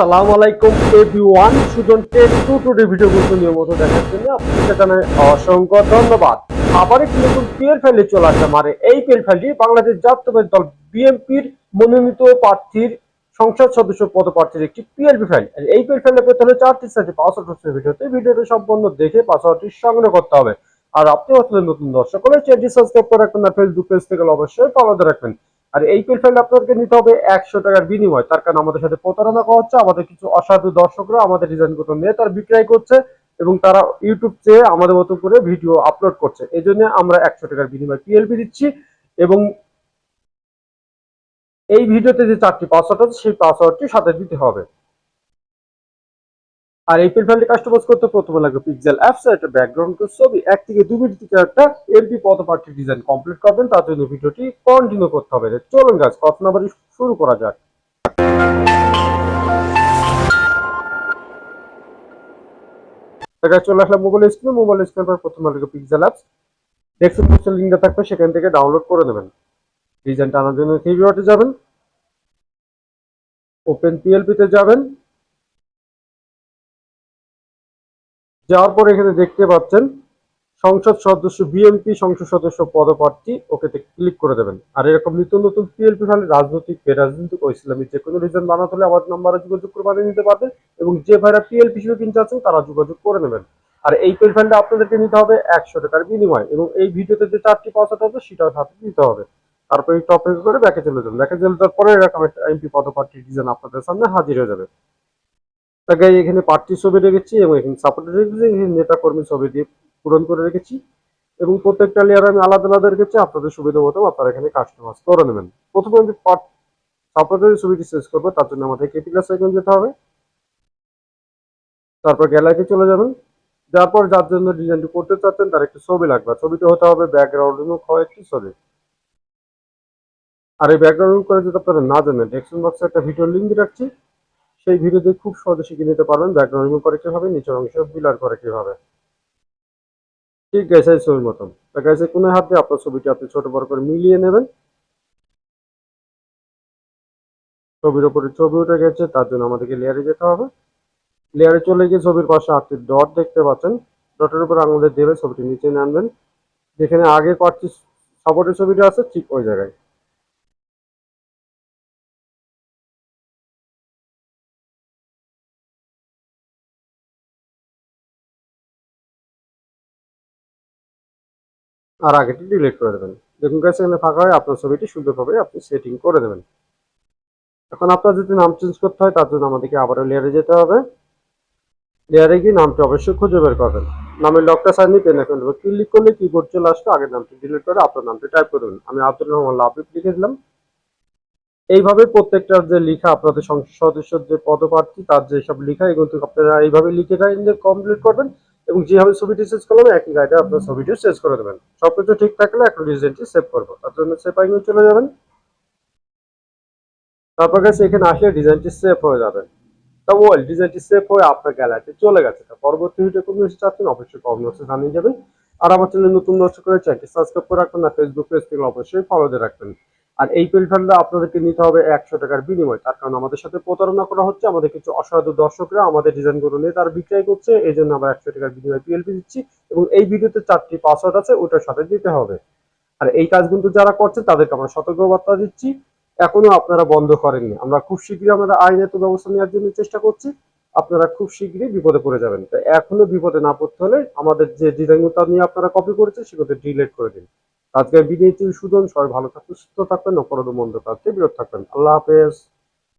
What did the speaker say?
আসসালামু আলাইকুম everyone two নিয়মিত দেখার জন্য জানাই অসংখ্য ধন্যবাদ। আবার একটি নতুন পিএল ফাইলে চলে এই পিএল ফাইলটি বাংলাদেশ দল বিএনপির মনোনীত প্রার্থীর সংসদ সদস্য পদপ্রার্থীর একটি পিএলপি ফাইল এই পিএল ফাইলে পেতে হলে চারটি সাইটে পাসওয়ার্ড হচ্ছে ভিডিওতে। ভিডিওটি দেখে পাসওয়ার্ডটি সংগ্রহ করতে হবে। আর আপনি নতুন দর্শক হলে চ্যানেলটি সাবস্ক্রাইব করে রাখবেন ফেসবুক পেজ থেকে অবশ্যই ফলো রাখবেন। আর এই পিএল ফাইল আপনাদেরকে নিতে হবে একশো টাকার বিনিময়। তার কারণ আমাদের সাথে প্রতারণা করা হচ্ছে, আমাদের কিছু অসাধু দর্শকরা আমাদের ডিজাইনগত নিয়ে তার বিক্রয় করছে এবং তারা ইউটিউব চেয়ে আমাদের মতো করে ভিডিও আপলোড করছে। এই জন্য আমরা একশো টাকার বিনিময় পিএলপি দিচ্ছি এবং এই ভিডিওতে যে চারটি পাসওয়ার্ড আছে, সেই পাসওয়ার্ডটি সাথে দিতে হবে। আর এই পিল ফাইলটি কাস্টমাইজ করতে প্রথমে লাগবে পিক্সেল অ্যাপস একটা ব্যাকগ্রাউন্ড ছবি, এক থেকে দু মিনিট থেকে একটা এমপি পদপাঠটি ডিজাইন কমপ্লিট করবেন, তার জন্য ভিডিওটি কন্টিনিউ করতে হবে। চলুন গাছ কথা না শুরু করা যাক। দেখা চলে আসলাম মোবাইল স্ক্রিনে মোবাইল স্ক্রিন পর প্রথমে লাগবে পিক্সেল অ্যাপস ডেস্কটপ লিঙ্কটা থাকবে, সেখান থেকে ডাউনলোড করে নেবেন। ডিজাইনটা আনার জন্য থ্রি যাবেন। ওপেন পিএলপিতে যাবেন। যাওয়ার পর এখানে দেখতে পাচ্ছেন সংসদ সদস্য বিএনপি সংসদ সদস্য পদপ্রার্থী, ওকেতে ক্লিক করে দেবেন। আর এরকম নিত্য নতুন পিএলপি ফাইলে রাজনৈতিক, বেরাজনৈতিক ও ইসলামিক যে কোনো রিজন বানাতে হলে আমার নাম্বারে যোগাযোগ করে বানিয়ে নিতে পারবেন এবং যে ভাইরা পিএলপি হিসেবে কিনতে চাচ্ছেন, তারা যোগাযোগ করে নেবেন। আর এই পেল ফাইলটা আপনাদেরকে নিতে হবে একশো টাকার বিনিময় এবং এই ভিডিওতে যে চারটি পাসওয়ার্ড হবে সেটাও সাথে দিতে হবে। তারপর টপিক করে ব্যাকে চলে যাবেন। ব্যাকে চলে যাওয়ার পরে এরকম একটা এমপি পদপ্রার্থী ডিজাইন আপনাদের সামনে হাজির হয়ে যাবে। তাকে এখানে পার্টি ছবি রেখেছি এবং এখানে সাপোর্ট রেখেছি, এখানে নেতা কর্মী ছবি দিয়ে পূরণ করে রেখেছি। এবং প্রত্যেকটা লেয়ার আমি আলাদা আলাদা রেখেছি, আপনাদের সুবিধা মতো আপনারা এখানে কাস্টমাইজ করে নেবেন। প্রথমে আমি পার্ট ছবিটি শেষ করব, তার জন্য আমাদের কেপিলাস আইকন যেতে হবে। তারপর গ্যালারিতে চলে যাবেন। যার পর যার জন্য ডিজাইনটি করতে চাচ্ছেন, তার একটি ছবি লাগবে। ছবিটা হতে হবে ব্যাকগ্রাউন্ড রিমুভ হওয়া একটি ছবি। আর এই ব্যাকগ্রাউন্ড করে যদি আপনারা না জানেন ডেসক্রিপশন বক্সে একটা ভিডিও লিঙ্ক রাখছি। সেই ভিডিওতে খুব সহজে শিখে নিতে পারবেন ব্যাকগ্রাউন্ড রিমুভ করে কীভাবে, নিচের অংশ বিলার করে কীভাবে। ঠিক গেছে ছবির মতন। তা গেছে কোনো হাত দিয়ে আপনার ছবিটি আপনি ছোট বড় করে মিলিয়ে নেবেন। ছবির উপরে ছবি উঠে গেছে, তার জন্য আমাদেরকে লেয়ারে যেতে হবে। লেয়ারে চলে গিয়ে ছবির পাশে আটটি ডট দেখতে পাচ্ছেন। ডটের উপর আঙুলের দেবে, ছবিটি নিচে নামবেন। যেখানে আগে পাচ্ছি সাপোর্টের ছবিটা আছে, ঠিক ওই জায়গায়। আর আগেটি ডিলিট করে দেবেন। দেখুন কাছে এখানে ফাঁকা হয় আপনার ছবিটি সুন্দরভাবে আপনি সেটিং করে দেবেন। এখন আপনার যদি নাম চেঞ্জ করতে হয়, তার জন্য আমাদেরকে আবারও লেয়ারে যেতে হবে। লেয়ারে গিয়ে নামটি অবশ্যই খুঁজে বের করবেন। নামের লকটা সাইন পেন অ্যাকাউন্ট ক্লিক করলে কিবোর্ড চলে আসবে আগের নামটি ডিলিট করে আপনার নামটি টাইপ করে দেবেন। আমি আব্দুল রহমান লাভিব লিখে দিলাম এইভাবে প্রত্যেকটার যে লেখা, আপনাদের সংসদ সদস্যের যে পদপ্রার্থী, তার যে সব লেখা, এগুলো আপনারা এইভাবে লিখে কমপ্লিট করবেন। এবং যেভাবে ছবিটি সেভ করলাম, একই গাইডে আপনার ছবিটি সেভ করে দেবেন। সবকিছু ঠিক থাকলে এখন ডিজাইনটি সেভ করব। তার জন্য সেভ আইকনে চলে যাবেন। তারপর কাছে এখানে আসলে ডিজাইনটি সেভ হয়ে যাবে। তা ওয়েল ডিজাইনটি সেভ হয়ে আপনার গ্যালারিতে চলে গেছে। তা পরবর্তী ভিডিও কোনো কিছু চাচ্ছেন, অবশ্যই বক্সে জানিয়ে যাবেন। আর আমার চ্যানেল নতুন দর্শক করে চ্যানেলটি সাবস্ক্রাইব করে রাখবেন। আর ফেসবুক পেজ থেকে অবশ্যই ফলো দিয়ে রাখবেন। আর এই পেল ফান্ডটা আপনাদেরকে নিতে হবে একশো টাকার বিনিময়। তার কারণ আমাদের সাথে প্রতারণা করা হচ্ছে, আমাদের কিছু অসাধু দর্শকরা, আমাদের ডিজাইনগুলো নিয়ে তারা বিক্রয় করছে এই জন্য আমরা একশো টাকার বিনিময় পিএলপি দিচ্ছি এবং এই ভিডিওতে চারটি পাসওয়ার্ড আছে, ওটার সাথে দিতে হবে। আর এই কাজগুলো যারা করছে তাদেরকে আমরা সতর্কবার্তা দিচ্ছি, এখনও আপনারা বন্ধ করেননি। আমরা খুব শীঘ্রই আমরা আইনত ব্যবস্থা নেওয়ার জন্য চেষ্টা করছি, আপনারা খুব শীঘ্রই বিপদে পড়ে যাবেন। তো এখনও বিপদে না পড়তে হলে আমাদের যে ডিজাইনগুলো নিয়ে আপনারা কপি করেছে সেগুলো ডিলিট করে দিন। আজকে ভিডিওটি সুদন সবাই ভালো থাকবেন, সুস্থ থাকবেন, অপরাধ মন্দ কাজ বিরত থাকবেন। আল্লাহ হাফেজ।